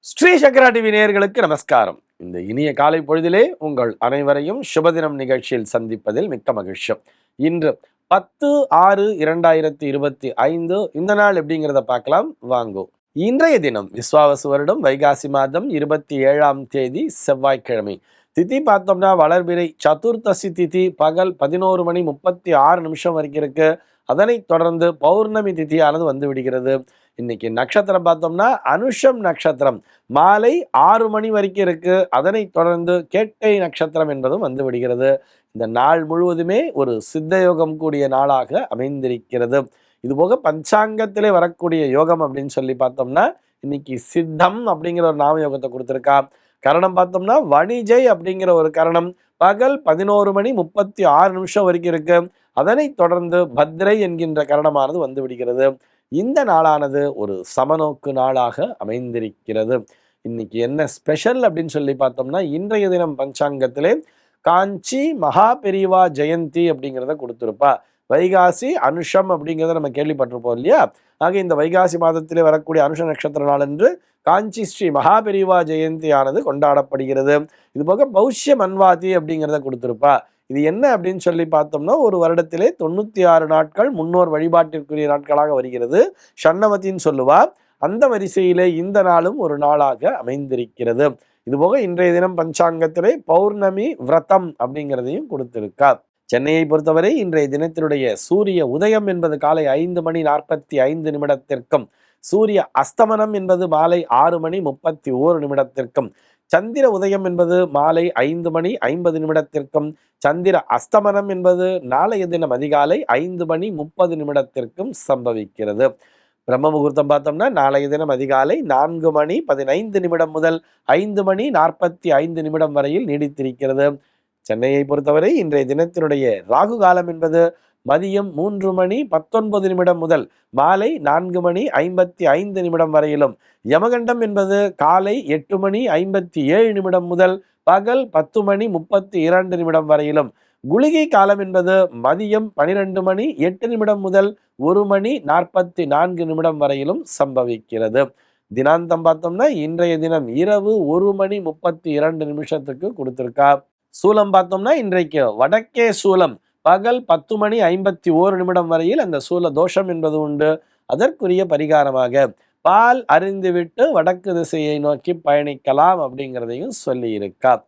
ஸ்ரீ சக்கரா TV நேயர்களுக்கு நமஸ்காரம். இந்த இனிய காலை பொழுதிலே உங்கள் அனைவரையும் சுபதினம் நிகழ்ச்சியில் சந்திப்பதில் மிக்க மகிழ்ச்சி. இன்று பத்து ஆறு இரண்டாயிரத்தி இருபத்தி ஐந்து இந்த நாள் எப்படிங்கிறத பார்க்கலாம். வாங்கோ. இன்றைய தினம் விஸ்வாவசு வருடம் வைகாசி மாதம் இருபத்தி ஏழாம் தேதி செவ்வாய்க்கிழமை. திதி பார்த்தோம்னா வளர்பிறை சதுர்த்தசி திதி பகல் பதினோரு மணி முப்பத்தி ஆறு நிமிஷம் வரைக்கும் இருக்கு. அதனைத் தொடர்ந்து பௌர்ணமி திதியானது வந்து விடுகிறது. இன்னைக்கு நட்சத்திரம் பார்த்தோம்னா அனுஷம் நட்சத்திரம். மாலை ஆறு மணி வரைக்கும் இருக்கு. அதனை தொடர்ந்து கேட்டை நட்சத்திரம் என்பதும் வந்து விடுகிறது. இந்த நாள் முழுவதுமே ஒரு சித்த யோகம் கூடிய நாளாக அமைந்திருக்கிறது. இதுபோக பஞ்சாங்கத்திலே வரக்கூடிய யோகம் அப்படின்னு சொல்லி பார்த்தோம்னா இன்னைக்கு சித்தம் அப்படிங்கிற ஒரு நாம யோகத்தை கொடுத்துருக்கா. கரணம் பார்த்தோம்னா வணிஜை அப்படிங்கிற ஒரு கரணம். பகல் பதினோரு மணி முப்பத்தி ஆறு நிமிஷம் வரைக்கும் இருக்கு. அதனை தொடர்ந்து பத்ரை என்கின்ற கரணமானது வந்து விடுகிறது. இந்த நாளானது ஒரு சமநோக்கு நாளாக அமைந்திருக்கிறது. இன்னைக்கு என்ன ஸ்பெஷல் அப்படின்னு சொல்லி பார்த்தோம்னா இன்றைய தினம் பஞ்சாங்கத்திலே காஞ்சி மகா பெரிவா ஜெயந்தி அப்படிங்கிறத கொடுத்துருப்பா. வைகாசி அனுஷம் அப்படிங்கிறத நம்ம கேள்விப்பட்டிருப்போம் இல்லையா? ஆக இந்த வைகாசி மாதத்திலே வரக்கூடிய அனுஷ நட்சத்திர நாள் என்று காஞ்சி ஸ்ரீ மகாபெரிவா ஜெயந்தியானது கொண்டாடப்படுகிறது. இது போக பௌஷ்ய மன்வாதி அப்படிங்கிறத கொடுத்துருப்பா. இது என்ன அப்படின்னு சொல்லி பார்த்தோம்னா ஒரு வருடத்திலே தொண்ணூத்தி ஆறு நாட்கள் முன்னோர் வழிபாட்டிற்குரிய நாட்களாக வருகிறது. ஷண்ணவத்தின்னு சொல்லுவா. அந்த வரிசையிலே இந்த நாளும் ஒரு நாளாக அமைந்திருக்கிறது. இதுபோக இன்றைய தினம் பஞ்சாங்கத்திலே பௌர்ணமி விரதம் அப்படிங்கிறதையும் கொடுத்திருக்கார் சென்னையை பொறுத்தவரை இன்றைய தினத்தினுடைய சூரிய உதயம் என்பது காலை ஐந்து மணி நாற்பத்தி ஐந்து நிமிடத்திற்கும் சூரிய அஸ்தமனம் என்பது மாலை ஆறு மணி முப்பத்தி ஓரு நிமிடத்திற்கும் சந்திர உதயம் என்பது மாலை ஐந்து மணி ஐம்பது நிமிடத்திற்கும் சந்திர அஸ்தமனம் என்பது நாளைய தினம் அதிகாலை ஐந்து மணி முப்பது நிமிடத்திற்கும் சம்பவிக்கிறது. பிரம்ம முகூர்த்தம் பார்த்தோம்னா நாளைய தினம் அதிகாலை நான்கு மணி பதினைந்து நிமிடம் முதல் ஐந்து மணி நாற்பத்தி ஐந்து நிமிடம் வரையில் நீடித்திருக்கிறது. சென்னையை பொறுத்தவரை இன்றைய தினத்தினுடைய ராகு காலம் என்பது மதியம் மூன்று மணி பத்தொன்பது நிமிடம் முதல் மாலை நான்கு மணி ஐம்பத்தி ஐந்து நிமிடம் வரையிலும். யமகண்டம் என்பது காலை எட்டு மணி ஐம்பத்தி ஏழு நிமிடம் முதல் பகல் பத்து மணி முப்பத்தி இரண்டு நிமிடம் வரையிலும். குளிகை காலம் என்பது மதியம் பனிரெண்டு மணி எட்டு நிமிடம் முதல் ஒரு மணி நாற்பத்தி நான்கு நிமிடம் வரையிலும் சம்பவிக்கிறது. தினாந்தம் பார்த்தோம்னா இன்றைய தினம் இரவு ஒரு மணி முப்பத்தி இரண்டு நிமிஷத்துக்கு கொடுத்திருக்கா சூலம் பார்த்தோம்னா இன்றைக்கு வடக்கே சூலம் பகல் பத்து மணி ஐம்பத்தி ஓரு நிமிடம் வரையில் அந்த சூல தோஷம் என்பது உண்டு. அதற்குரிய பரிகாரமாக பால் அறிந்துவிட்டு வடக்கு திசையை நோக்கி பயணிக்கலாம் அப்படிங்கிறதையும் சொல்லியிருக்கார்.